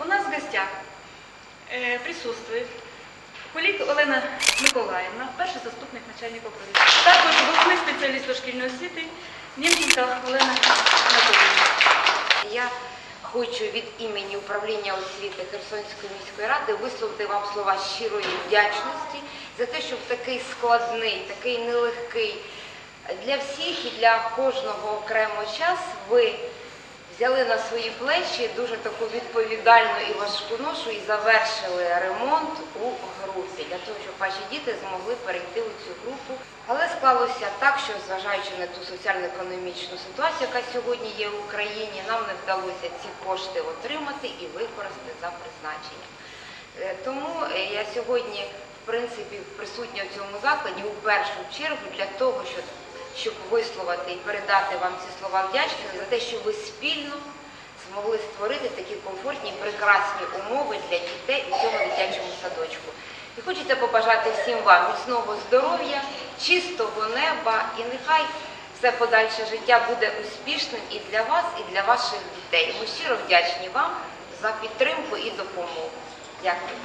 У нас в гостях э, присутствует Кулік Олена Миколаївна, перший заступник начальника управління. Також головний спеціаліст дошкільної освіти Німченка Олена Анатолійовна. Я хочу від імені управління освіти Херсонської міської ради висловити вам слова щирої вдячності за те, що в такий складний, такий нелегкий для всіх і для кожного окремо час ви взяли на свої плечі дуже таку відповідальну і важку ношу і завершили ремонт у групі для того, щоб ваші діти змогли перейти у цю групу. Але склалося так, що зважаючи на ту соціально-економічну ситуацію, яка сьогодні є в Україні, нам не вдалося ці кошти отримати і використати за призначенням. Е, Тому е, я сьогодні, в принципі, присутня в цьому закладі у першу чергу для того, щоб, щоб висловити і передати вам ці слова вдячності за те, що ви спільно змогли створити такі комфортні, прекрасні умови для дітей у цьому дитячому садочку. І хочеться побажати всім вам міцного здоров'я, чистого неба і нехай все подальше життя буде успішним і для вас, і для ваших дітей. Ми щиро вдячні вам за підтримку і допомогу. Дякую.